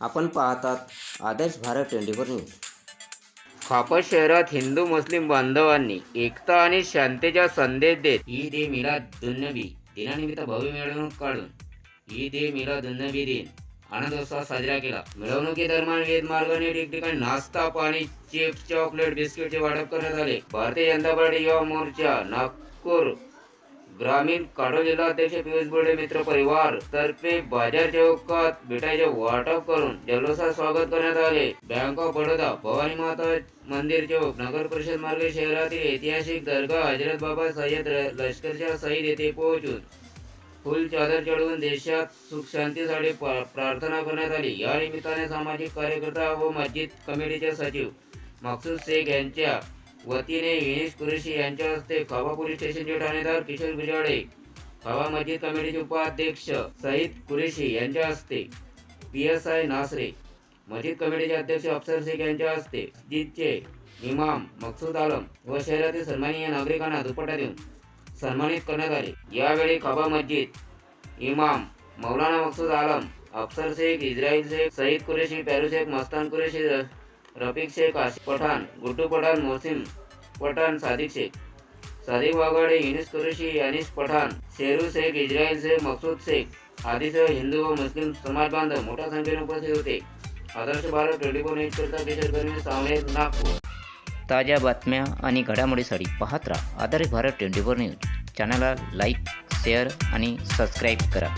आपण पाहतात Adarsh Bharat twenty four news. खापत शहरात हिंदू मुस्लिम बांधवांनी एकता आणि शांतीचा संदेश देत ईद ए मिलादुन्नबी दिनानिमित्त भव्य मिळवणूक काढून ईद ए मिलादुन्नबी दिन आनंदोत्सव साजरा केला. मिरवणुकीदरम्यान वेद मार्गाने ठिकठिकाणी नाश्ता पाणी चिप्स चॉकलेट बिस्किटचे वाटप करण्यात आले. भारतीय जनता पार्टी युवा मोर्चा नागपूर ग्रामीण काढो जिल्हा अध्यक्ष पियुष बोर्डे मित्र परिवार तर्फे बाजार चौकात मिठाईचे वाटप करून जल्लोषात स्वागत करण्यात आले. बँक ऑफ बडोदा भवानी माता मंदिर चौक नगर परिषद मार्ग शहरातील ऐतिहासिक दर्गा हजरत बाबा सय्यद लष्करच्या सईद येथे पोहोचून फुल चादर चढवून देशात सुख शांतीसाठी प्रार्थना करण्यात आली. या निमित्ताने सामाजिक कार्यकर्ता व मस्जिद कमिटीचे सचिव मकसूद शेख यांच्या वतीने युनिस कुरेशी यांच्या हस्ते खावा पोलीस स्टेशनचे ठाणेदार किशोर बिराडे खावा मस्जिद कमिटीचे उपाध्यक्ष सईद कुरेशी यांच्या हस्ते पी एस आय नासरे मस्जिद कमिटीचे अध्यक्ष अफसर शेख यांच्या हस्ते मस्जिदचे इमाम मकसूद आलम व शहरातील सन्माननीय नागरिकांना दुपट्टा देऊन सन्मानित करण्यात आले. यावेळी खाबा मस्जिद इमाम मौलाना मकसूद आलम अफसर शेख इस्राईल शेख सईद कुरेशी पॅरू शेख मस्तान कुरेशी रफिक शेख आशिफ पठाण गुड्डू पठाण मोहसिन पठाण सादिक शेख सादिक वाघाडे युनिस कुरेशी अनिस पठाण शेरू शेख इस्रायल शेख मकसूद शेख आदीसह हिंदू व मुस्लिम समाज बांधव मोठ्या संख्येने उपस्थित होते. Adarsh Bharat twenty four news करता किशोर कर्मी नागपूर. ताज्या बातम्या आणि घडामोडीसाठी पाहत राहा Adarsh Bharat twenty four news. चॅनलला लाईक शेअर आणि सबस्क्राईब करा.